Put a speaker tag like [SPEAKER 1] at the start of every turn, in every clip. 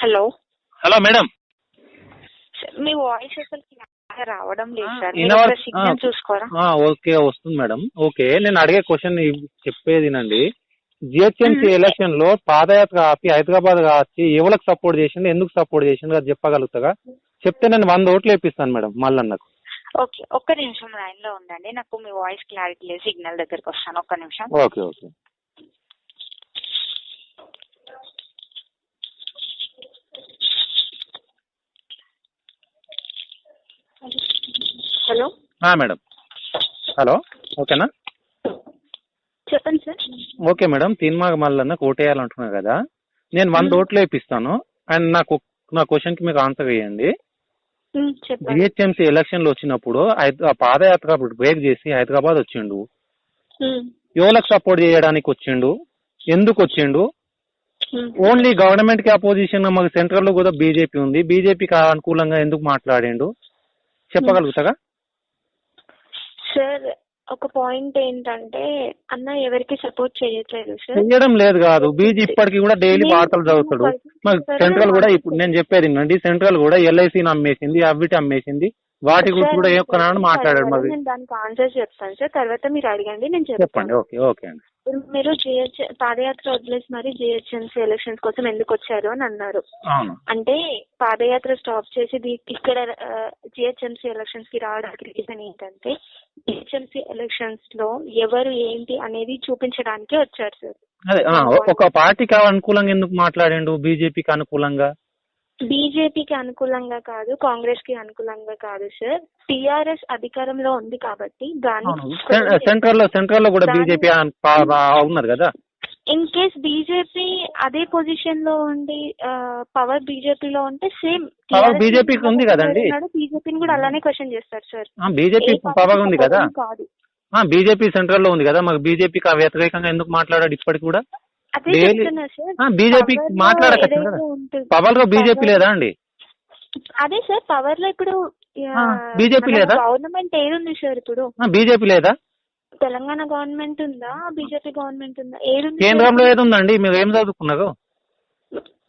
[SPEAKER 1] Hello.
[SPEAKER 2] Hello madam.
[SPEAKER 1] మీ voice అసలు రావడం లేదు సార్. సిగ్నల్. చూసుకోరా?
[SPEAKER 2] ఓకే వస్తుంది మేడం. ఓకే నేను అడిగే క్వశ్చన్ చెప్పేదినండి జిహెచ్ఎంసీ. ఎలక్షన్లో పాదయాత్ర ఆపి హైదరాబాద్ వచ్చి ఎవరికి సపోర్ట్ చేసిండు ఎందుకు సపోర్ట్ చేసిండు అది చెప్పగలుగుతాగా చెప్తే నేను వంద ఓట్లు వేపిస్తాను మేడం మల్లన్నకు.
[SPEAKER 1] ఓకే ఒక్క నిమిషం లైన్లో ఉండండి. నాకు మీ వాయిస్ క్లారిటీ లేదు సిగ్నల్ దగ్గరకు వస్తాను. ఒక్క నిమిషం.
[SPEAKER 2] Okay okay.
[SPEAKER 1] Hello?
[SPEAKER 2] Madam. Hello ఓకేనా?
[SPEAKER 1] చెప్పండి సార్.
[SPEAKER 2] Okay madam. తీన్మాగ మల్లన్నకు ఓటేయాలంటున్నారు కదా. నేను వంద. ఓట్లు వేపిస్తాను అండ్ నాకు నా క్వశ్చన్కి మీకు ఆన్సర్ వేయండి
[SPEAKER 1] చెప్పండి.
[SPEAKER 2] జిహెచ్ఎంసీ ఎలక్షన్లు వచ్చినప్పుడు హైద- ఆ పాదయాత్ర బ్రేక్ చేసి హైదరాబాద్ వచ్చిండు.
[SPEAKER 1] ఉమ్,
[SPEAKER 2] ఎవరికి సపోర్ట్ చేయడానికి వచ్చిండు. ఎందుకు వచ్చిండు?
[SPEAKER 1] ఉమ్.
[SPEAKER 2] ఓన్లీ గవర్నమెంట్కి అపోజిషన్ మాకు సెంట్రల్లో కూడా బీజేపీ ఉంది. బీజేపీకి అనుకూలంగా ఎందుకు మాట్లాడిండు? చెప్పగలుగుతాగా
[SPEAKER 1] సార్ ఒక పాయింట్ ఏంటంటే అన్న ఎవరికి సపోర్ట్ చేయట్లేదు సార్.
[SPEAKER 2] చెయ్యడం లేదు కాదు. బీజీ ఇప్పటికి కూడా డైలీ వార్తలు చదువుతాడు. సెంట్రల్ కూడా ఇప్పుడు నేను చెప్పేది వినండి. సెంట్రల్ కూడా ఎల్ఐసిని అమ్మేసింది అవిటి అమ్మేసింది. వాటి గురించి కూడా ఏ ఒక్కనాడు మాట్లాడాడు మరి.
[SPEAKER 1] నేను దానికి ఆన్సర్ చెప్తాను సార్. తర్వాత మీరు అడగండి నేను
[SPEAKER 2] చెప్పండి. ఓకే ఓకే అండి.
[SPEAKER 1] మీరు జిహెచ్ పాదయాత్ర వదిలేసి మరి జిహెచ్ఎంసీ ఎలక్షన్స్ కోసం ఎందుకు వచ్చారు అని అన్నారు. అంటే పాదయాత్ర స్టాప్ చేసి ఇక్కడ జిహెచ్ఎంసీ ఎలక్షన్స్కి రావడానికి రీజన్ ఏంటంటే జిహెచ్ఎంసీ ఎలక్షన్స్లో ఎవరు ఏంటి అనేది చూపించడానికి వచ్చారు సార్.
[SPEAKER 2] అదే ఒక పార్టీకి అనుకూలంగా ఎందుకు మాట్లాడిండు? బీజేపీకి అనుకూలంగా?
[SPEAKER 1] బీజేపీకి అనుకూలంగా కాదు కాంగ్రెస్కి అనుకూలంగా కాదు సార్ టిఆర్ఎస్ అధికారంలో ఉంది కాబట్టి దాన్ని
[SPEAKER 2] సెంట్రల్లో సెంట్రల్లో కూడా బీజేపీ ఉన్నది కదా?
[SPEAKER 1] ఇన్ కేస్ బీజేపీ అదే పొజిషన్లో ఉండి పవర్ బీజేపీలో ఉంటే సేమ్
[SPEAKER 2] Power BJP కి ఉంది కదండి.
[SPEAKER 1] బీజేపీని కూడా అలానే క్వశ్చన్ చేస్తారు సార్
[SPEAKER 2] బీజేపీ పవర్ ఉంది కదా?
[SPEAKER 1] కాదు.
[SPEAKER 2] బీజేపీ సెంట్రల్లో ఉంది కదా? మాకు బీజేపీకి వ్యతిరేకంగా ఎందుకు మాట్లాడాడు ఇప్పటికి కూడా?
[SPEAKER 1] అదే
[SPEAKER 2] బీజేపీ మాట్లాడకచ్చు పవర్లో బీజేపీ లేదా అండి?
[SPEAKER 1] అదే సార్ పవర్లో ఇప్పుడు
[SPEAKER 2] BJP లేదా?
[SPEAKER 1] గవర్నమెంట్ ఏదుంది సార్ ఇప్పుడు?
[SPEAKER 2] బీజేపీ లేదా?
[SPEAKER 1] తెలంగాణ గవర్నమెంట్ ఉందా? బీజేపీ గవర్నమెంట్ ఉందా? ఏదుంది
[SPEAKER 2] కేంద్రంలో? ఏది ఉందండి మీరు ఏం చదువుకున్నారు?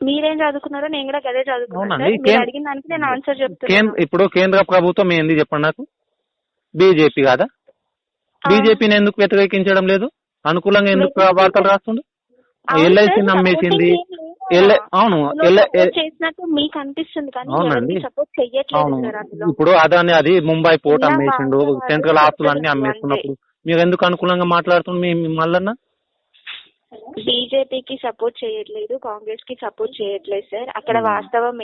[SPEAKER 1] మీరేం చదువుకున్నారో నేను కూడా గదే చదువుకున్నాను అడిగిన దానికి నేను ఆన్సర్ చెప్తున్నాను
[SPEAKER 2] ఇప్పుడు కేంద్ర ప్రభుత్వం ఏంది చెప్పండి నాకు? బీజేపీ కాదా? బీజేపీని ఎందుకు వ్యతిరేకించడం లేదు? అనుకూలంగా ఎందుకు వార్తలు రాస్తుండు
[SPEAKER 1] అవును
[SPEAKER 2] ఎల్ఐసి నమ్మేసింది. అవును
[SPEAKER 1] చేసినట్టు మీకు అనిపిస్తుంది కానీ
[SPEAKER 2] అవునండి.
[SPEAKER 1] సపోర్ట్ చెయ్యట్లేదు
[SPEAKER 2] అవును.
[SPEAKER 1] సార్ అందులో.
[SPEAKER 2] ఇప్పుడు అదాని అది ముంబై పోర్ట్ అమ్మేసిండు సెంట్రల్ ఆస్తులు అన్ని అమ్మేసుకున్నప్పుడు. మీరు ఎందుకు అనుకూలంగా మాట్లాడుతుంది మీ మీ మల్లన్న?
[SPEAKER 1] బీజేపీకి సపోర్ట్ చేయట్లేదు కాంగ్రెస్కి సపోర్ట్ చేయట్లేదు సార్. అక్కడ. వాస్తవం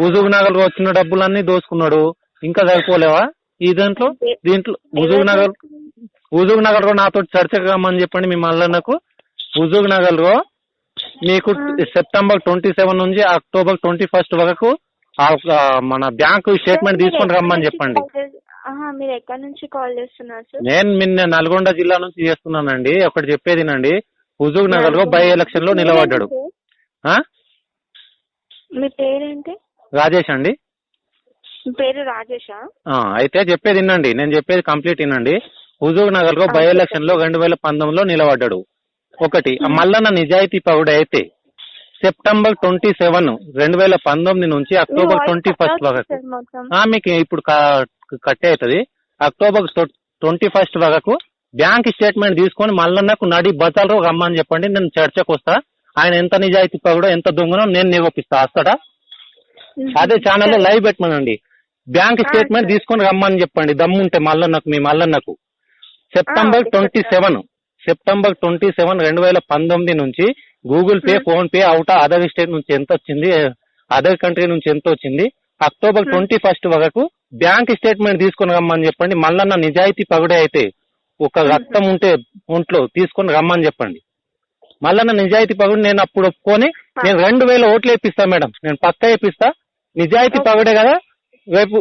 [SPEAKER 2] హుజూర్ నగర్లో వచ్చిన డబ్బులన్నీ దోసుకున్నాడు. ఇంకా సరిపోలేవా? ఈ దాంట్లో? దీంట్లో హుజూర్ నగర్ హుజూర్ నగర్లో నాతో చర్చకు రమ్మని చెప్పండి మీ మల్లన్నకు. హుజూర్ నగర్లో మీకు. సెప్టెంబర్ ట్వంటీ సెవెన్ నుంచి అక్టోబర్ ట్వంటీ ఫస్ట్ వరకు మన బ్యాంకు స్టేట్మెంట్ తీసుకొని రమ్మని చెప్పండి.
[SPEAKER 1] నుంచి call చేస్- ఆహా, మీరు ఎక్కడి నుంచి కాల్ చేస్తున్నారు సార్?
[SPEAKER 2] నేను నిన్న నల్గొండ జిల్లా నుంచి చేస్తున్నానండి. ఒకటి చెప్పేదినండి. హుజూర్ నగర్లో బై ఎలక్షన్లో నిలబడ్డాడు.
[SPEAKER 1] మీ పేరేంటి?
[SPEAKER 2] రాజేష్ అండి.
[SPEAKER 1] పేరు రాజేషా
[SPEAKER 2] అయితే చెప్పేది వినండి. నేను చెప్పేది కంప్లీట్ వినండి. హుజూర్
[SPEAKER 1] నగర్లో
[SPEAKER 2] బై. ఎలక్షన్లో రెండు వేల పంతొమ్మిదిలో నిలబడ్డాడు. ఒకటి. మల్లన్న నిజాయితీ పౌడు అయితే సెప్టెంబర్ ట్వంటీ సెవెన్ రెండు వేల పంతొమ్మిది నుంచి అక్టోబర్ ట్వంటీ ఫస్ట్ వరకు. మీకు ఇప్పుడు కట్ అవుతుంది. అక్టోబర్ ట్వంటీ ఫస్ట్ వరకు బ్యాంక్ స్టేట్మెంట్ తీసుకొని మల్లన్నకు నడి బజార్లో రమ్మని చెప్పండి నేను చర్చకు వస్తా. ఆయన ఎంత నిజాయితీ పౌడో ఎంత దొంగనో నేను నిరూపిస్తా. వస్తాడా? అదే ఛానల్లో లైవ్ పెట్టమనండి. Bank statement. తీసుకొని రమ్మని చెప్పండి. దమ్ముంటే మల్లన్నకు మీ మల్లన్నకు. September twenty. Seven. September twenty seven రెండు వేల పంతొమ్మిది నుంచి Google pay
[SPEAKER 1] Hmm.
[SPEAKER 2] Phone pay out other state నుంచి ఎంత వచ్చింది అదర్ కంట్రీ నుంచి ఎంత వచ్చింది అక్టోబర్
[SPEAKER 1] Hmm.
[SPEAKER 2] ట్వంటీ ఫస్ట్ వరకు బ్యాంక్ స్టేట్మెంట్ తీసుకొని రమ్మని చెప్పండి మల్లన్న నిజాయితీ పగుడే అయితే ఒక
[SPEAKER 1] Hmm.
[SPEAKER 2] రక్తం ఉంటే ఒంట్లో తీసుకొని రమ్మని చెప్పండి మల్లన్న నిజాయితీ పగుడు నేను అప్పుడు ఒప్పుకొని. నేను రెండు వేల ఓట్లు వేపిస్తా మేడం నేను పక్కా వేపిస్తా నిజాయితీ. పగుడే కదా రేపు.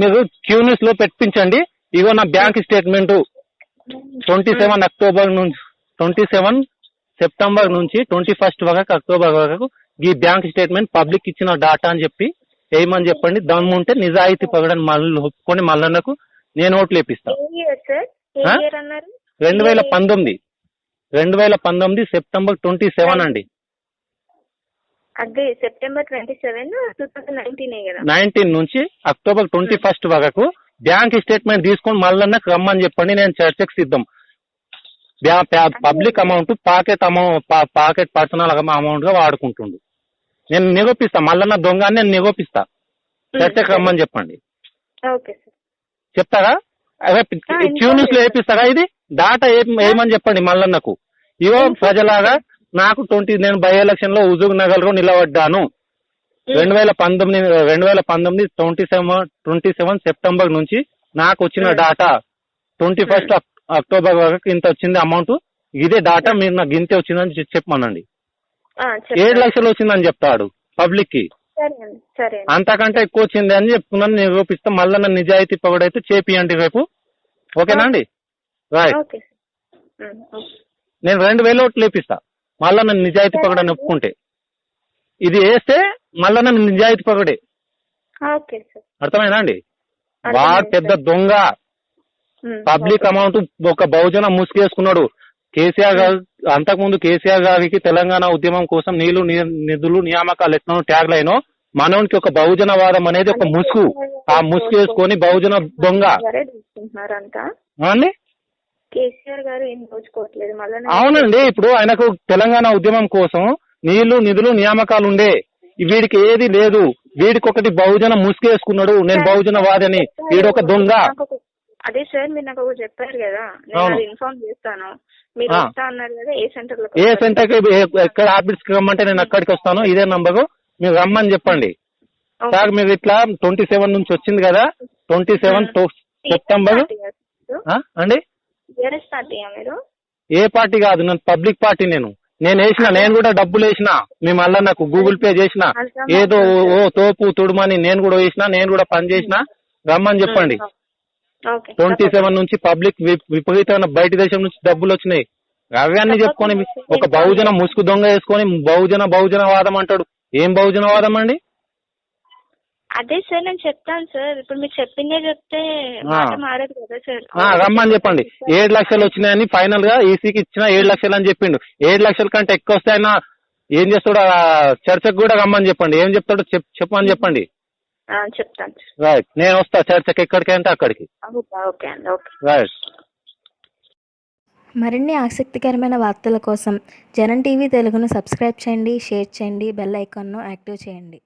[SPEAKER 2] మీరు క్యూ న్యూస్లో పెట్టించండి ఇగో నా bank statement twenty seven October నుంచి ట్వంటీ సెవెన్ సెప్టెంబర్ నుంచి ట్వంటీ ఫస్ట్ వరకు అక్టోబర్ వరకు ఈ బ్యాంక్ స్టేట్మెంట్ పబ్లిక్ ఇచ్చిన డాటా అని చెప్పి వేయమని చెప్పండి? దమ్ము ఉంటే నిజాయితీ పగడని మళ్ళీ ఒప్పుకొని మల్లన్నకు నేను ఓట్లు వేపిస్తా.
[SPEAKER 1] ఏ ఇయర్ సార్ ఏ
[SPEAKER 2] ఆ?
[SPEAKER 1] ఇయర్ అన్నారు?
[SPEAKER 2] రెండు వేల పంతొమ్మిది రెండు వేల పంతొమ్మిది సెప్టెంబర్ ట్వంటీ సెవెన్ అండి
[SPEAKER 1] అదే సెప్టెంబర్ ట్వంటీ సెవెన్ నైన్టీన్
[SPEAKER 2] నుంచి అక్టోబర్ ట్వంటీ ఫస్ట్ వరకు బ్యాంక్ స్టేట్మెంట్ తీసుకొని మళ్ళీ రమ్మని చెప్పండి నేను చర్చకు సిద్ధం. Public amount pocket amount pocket personal అమౌంట్గా వాడుకుంటుండు. నేను నిరూపిస్తా మళ్ళీ దొంగ నేను నిరూపిస్తా. చర్చకు రమ్మని చెప్పండి. చెప్తారా?
[SPEAKER 1] న్యూస్లో
[SPEAKER 2] వేపిస్తారా ఇది? డాటా ఏమని చెప్పండి మల్లన్నకు ఇవో ప్రజలాగా నాకు ట్వంటీ నేను బై ఎలక్షన్లో హుజూర్ నగర్లో నిలబడ్డాను. రెండు వేల పంతొమ్మిది రెండు వేల పంతొమ్మిది twenty seven twenty seven September నుంచి నాకు వచ్చిన
[SPEAKER 1] Hmm.
[SPEAKER 2] Data twenty first October వరకు ఇంత వచ్చింది అమౌంట్ ఇదే డాటా మీరు నాకు గింతే వచ్చిందని చెప్పమనండి. ఏడు. లక్షలు వచ్చిందని చెప్తాడు
[SPEAKER 1] పబ్లిక్కి
[SPEAKER 2] అంతకంటే ఎక్కువ వచ్చింది అని చెప్తున్నాను నిరూపిస్తా మళ్ళీ నన్ను నిజాయితీ పొగడైతే చేపియండి రేపు. ఓకేనా అండి? Right
[SPEAKER 1] okay.
[SPEAKER 2] నేను రెండు వేలు ఓట్లు లేపిస్తా. మళ్ళా నన్ను నిజాయితీ పగడని ఒప్పుకుంటే. ఇది వేస్తే మళ్ళా నన్ను నిజాయితీ పగడే
[SPEAKER 1] ఓకే సార్.
[SPEAKER 2] అర్థమైనా అండి? వాడు పెద్ద. దొంగ. పబ్లిక్. అమౌంట్ ఒక బహుజన ముసుగేసుకున్నాడు. కేసీఆర్ గారు అంతకుముందు కేసీఆర్ గారికి తెలంగాణ ఉద్యమం కోసం నీళ్ళు నిధులు నియామకాలు ఎట్లా ట్యాగ్ లైనో. మనోనికి ఒక బహుజనవాదం అనేది ఒక ముసుగు. ఆ ముసుగు వేసుకొని బహుజన దొంగ. అండి? అవునండి. ఇప్పుడు ఆయనకు తెలంగాణ ఉద్యమం కోసం నీళ్ళు నిధులు నియామకాలు ఉండే వీడికి ఏది లేదు. వీడికి ఒకటి బహుజన ముసుగేసుకున్నాడు. నేను బహుజన వాదని. వీడు ఒక దొంగ.
[SPEAKER 1] అదే సార్ మీరు నాకు చెప్పారు కదా. నేను ఇన్ఫార్మ్ చేస్తాను. మీరు
[SPEAKER 2] ఆ.
[SPEAKER 1] వస్తా అన్నారు కదా ఏ సెంటర్లో
[SPEAKER 2] ఏ ఎక్కడ ఆఫీస్కి రమ్మంటే నేను అక్కడికి వస్తాను. ఇదే నంబరు. మీరు రమ్మని చెప్పండి. సార్ మీరు ఇట్లా ట్వంటీ సెవెన్ నుంచి వచ్చింది కదా. Twenty seven September. అండి? ఏ పార్టీ కాదు. నేను పబ్లిక్ పార్టీ నేను. నేను వేసిన నేను కూడా డబ్బులు వేసిన మీ మళ్ళా నాకు గూగుల్ పే చేసిన ఏదో ఓ- తోపు తుడుమని నేను కూడా వేసిన నేను కూడా పని చేసిన రమ్మని చెప్పండి. ట్వంటీ సెవెన్ నుంచి పబ్లిక్ విపరీతమైన బయట దేశం నుంచి డబ్బులు వచ్చినాయి. అవన్నీ చెప్పుకొని ఒక బహుజన ముసుగు దొంగ వేసుకొని బహుజన బహుజన వాదం అంటాడు. ఏం బహుజన వాదం అండి?
[SPEAKER 1] అదే సార్ నేను చెప్తాను సార్. ఇప్పుడు మీరు చెప్పిందే చెప్తే. మాట మారదు కదా సార్.
[SPEAKER 2] ఆ, రమ్మని చెప్పండి. ఏడు లక్షలు వచ్చినాయని ఫైనల్గా ఈసీకి ఇచ్చిన ఏడు లక్షలు అని చెప్పిండు. ఏడు లక్షల కంటే ఎక్కువ వస్తే ఆయన ఏం చేస్తాడు చర్చకు కూడా రమ్మని చెప్పండి. ఏం చెప్తాడు చెప్ చెప్పమని చెప్పండి.
[SPEAKER 1] ఆ, చెప్తాను సార్.
[SPEAKER 2] రైట్ నేను వస్తా. చర్చకి ఎక్కడికి అంటే అక్కడికి.
[SPEAKER 1] ఓకే ఓకే అండి ఓకే.
[SPEAKER 2] రైట్
[SPEAKER 3] మరిన్ని ఆసక్తికరమైన వార్తల కోసం జనం టీవీ తెలుగును సబ్స్క్రైబ్ చేయండి షేర్ చేయండి బెల్ ఐకాన్ను యాక్టివ్ చేయండి.